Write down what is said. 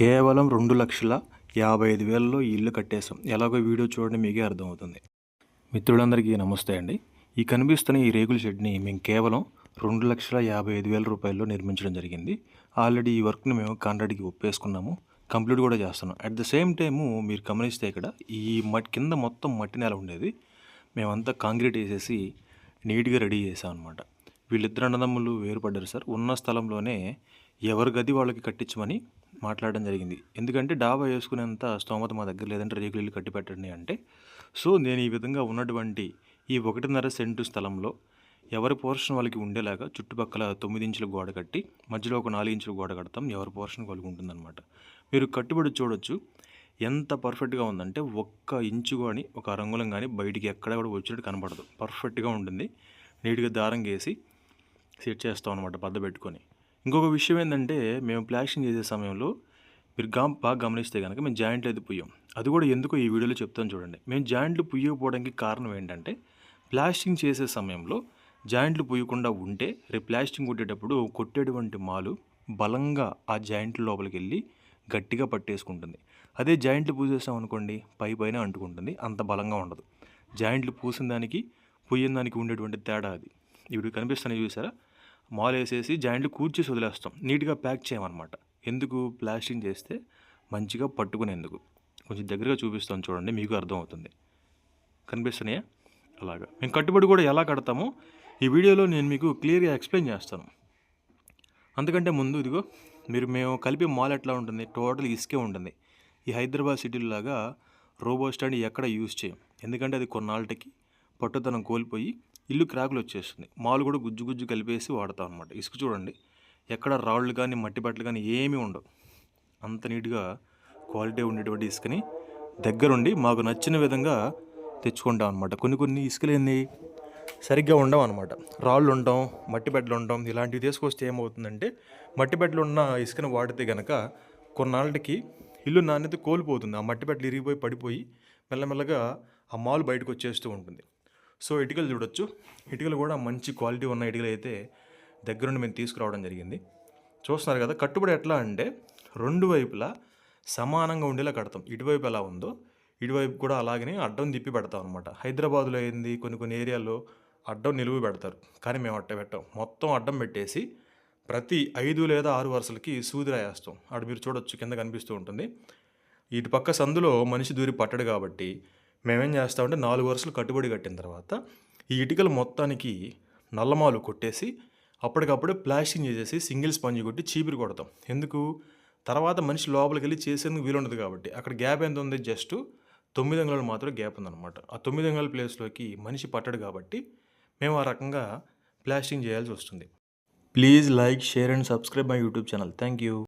కేవలం రెండు లక్షల యాభై ఐదు వేలలో ఇల్లు కట్టేసాం ఎలాగో వీడియో చూడండి మీకే అర్థమవుతుంది. మిత్రులందరికీ నమస్తే అండి. ఈ కనిపిస్తున్న ఈ రేకుల షెడ్ని మేము కేవలం రెండు లక్షల యాభై ఐదు వేల రూపాయల్లో నిర్మించడం జరిగింది. ఆల్రెడీ ఈ వర్క్ని మేము కాంట్రాక్ట్కి ఒప్పేసుకున్నాము. కంప్లీట్ కూడా చేస్తున్నాం. అట్ ద సేమ్ టైము మీరు గమనిస్తే ఇక్కడ ఈ మట్టి కింద మొత్తం మట్టి నేల ఉండేది. మేమంతా కాంక్రీట్ వేసేసి నీట్గా రెడీ చేసాం అనమాట వీళ్ళిద్దరు అన్నదమ్ములు వేరుపడ్డారు సార్. ఉన్న స్థలంలోనే ఎవరి గది వాళ్ళకి కట్టించమని మాట్లాడడం జరిగింది. ఎందుకంటే డాబా వేసుకునేంత స్తోమత మా దగ్గర లేదంటే రేకులు ఇల్లు కట్టి పెట్టండి అంటే. సో నేను ఈ విధంగా ఉన్నటువంటి ఈ ఒకటిన్నర సెంటు స్థలంలో ఎవరి పోర్షన్ వాళ్ళకి ఉండేలాగా చుట్టుపక్కల తొమ్మిది ఇంచుల గోడ కట్టి మధ్యలో ఒక నాలుగు ఇంచుల గోడ కడతాం. ఎవరి పోర్షన్ వాళ్ళకి ఉంటుందన్నమాట. మీరు కట్టుబడి చూడొచ్చు. ఎంత పర్ఫెక్ట్గా ఉందంటే ఒక్క ఇంచు కానీ ఒక రంగులం కానీ బయటికి ఎక్కడ కూడా వచ్చినట్టు కనపడదు. పర్ఫెక్ట్గా ఉంటుంది. నీట్గా దారం వేసి సెట్ చేస్తాం అనమాట బద్ద పెట్టుకొని. ఇంకొక విషయం ఏంటంటే మేము ప్లాస్టింగ్ చేసే సమయంలో మీరు గా బాగా గమనిస్తే కనుక మేము జాయింట్లు అయితే పుయ్యం. అది కూడా ఎందుకో ఈ వీడియోలో చెప్తాను చూడండి. మేము జాయింట్లు పుయ్యకపోవడానికి కారణం ఏంటంటే ప్లాస్టింగ్ చేసే సమయంలో జాయింట్లు పుయ్యకుండా ఉంటే రేపు ప్లాస్టింగ్ కొట్టేటప్పుడు కొట్టేటువంటి మాలు బలంగా ఆ జాయింట్ల లోపలికి వెళ్ళి గట్టిగా పట్టేసుకుంటుంది. అదే జాయింట్లు పూసేసాం అనుకోండి పై పైన అంటుకుంటుంది అంత బలంగా ఉండదు. జాయింట్లు పూసిన దానికి పుయ్యిన దానికి ఉండేటువంటి తేడా అది. ఇప్పుడు కనిపిస్తున్నాయి చూసారా? మాల్ వేసేసి జాయింట్లు కూర్చేసి వదిలేస్తాం. నీట్గా ప్యాక్ చేయమన్నమాట. ఎందుకు? ప్లాస్టింగ్ చేస్తే మంచిగా పట్టుకునేందుకు. కొంచెం దగ్గరగా చూపిస్తాను చూడండి మీకు అర్థమవుతుంది. కనిపిస్తున్నాయా? అలాగా. మేము కట్టుబడి కూడా ఎలా కడతామో ఈ వీడియోలో నేను మీకు క్లియర్గా ఎక్స్ప్లెయిన్ చేస్తాను. అందుకంటే ముందు ఇదిగో మీరు మేము కలిపే మాల్ ఎట్లా ఉంటుంది? టోటల్ ఇసుకే ఉంటుంది. ఈ హైదరాబాద్ సిటీలో లాగా రోబో స్టాండ్ ఎక్కడ యూజ్ చేయం? ఎందుకంటే అది కొన్నాళ్ళకి పట్టుదనం కోల్పోయి ఇల్లు క్రాకులు వచ్చేస్తుంది మాలు కూడా గుజ్జు గుజ్జు కలిపేసి వాడతాం అనమాట ఇసుక చూడండి. ఎక్కడ రాళ్ళు కానీ మట్టి బట్టలు కానీ ఏమీ ఉండవు. అంత నీట్గా క్వాలిటీ ఉండేటువంటి ఇసుకని దగ్గరుండి మాకు నచ్చిన విధంగా తెచ్చుకుంటాం అనమాట కొన్ని కొన్ని ఇసుకలు ఏంది? సరిగ్గా ఉండవు అనమాట రాళ్ళు ఉండడం మట్టి బెడ్లు ఉండడం ఇలాంటివి తీసుకొస్తే ఏమవుతుందంటే మట్టి బెడ్లు ఉన్న ఇసుకను వాడితే గనక కొన్నాళ్ళకి ఇల్లు నాణ్యత కోల్పోతుంది. ఆ మట్టి బెడ్లు ఇరిగిపోయి పడిపోయి మెల్లమెల్లగా ఆ మాల్ బయటకు వచ్చేస్తూ ఉంటుంది. సో ఇటుకలు చూడొచ్చు. ఇటుకలు కూడా మంచి క్వాలిటీ ఉన్న ఇటుకలు అయితే దగ్గరుండి మేము తీసుకురావడం జరిగింది. చూస్తున్నారు కదా కట్టుబడి ఎట్లా అంటే రెండు వైపులా సమానంగా ఉండేలా కడతాం. ఇటువైపు ఎలా ఉందో ఇటువైపు కూడా అలాగనే అడ్డం తిప్పి పెడతాం అనమాట హైదరాబాద్లో అయింది కొన్ని కొన్ని ఏరియాల్లో అడ్డం నిలువు పెడతారు. కానీ మేము అట్ట పెట్టాం. మొత్తం అడ్డం పెట్టేసి ప్రతి ఐదు లేదా ఆరు వరుసలకి సూది రాయేస్తాం. అటు మీరు చూడొచ్చు కింద కనిపిస్తూ ఉంటుంది. ఇటు పక్క సందులో మనిషి దూరి పట్టడు కాబట్టి మేమేం చేస్తామంటే నాలుగు వరుసలు కట్టుబడి కట్టిన తర్వాత ఈ ఇటుకలు మొత్తానికి నల్లమాలు కొట్టేసి అప్పటికప్పుడే ప్లాస్టింగ్ చేసేసి సింగిల్ స్పంజ్ కొట్టి చీపిరి కొడతాం. ఎందుకు? తర్వాత మనిషి లోపలికి వెళ్ళి చేసేందుకు వీలుండదు కాబట్టి. అక్కడ గ్యాప్ ఎంత ఉంది? జస్ట్ తొమ్మిది అంగుళాలు మాత్రం గ్యాప్ ఉందన్నమాట. ఆ తొమ్మిది అంగుళాల ప్లేస్లోకి మనిషి పట్టడు కాబట్టి మేము ఆ రకంగా ప్లాస్టింగ్ చేయాల్సి వస్తుంది. Please like share and subscribe my YouTube channel. Thank you.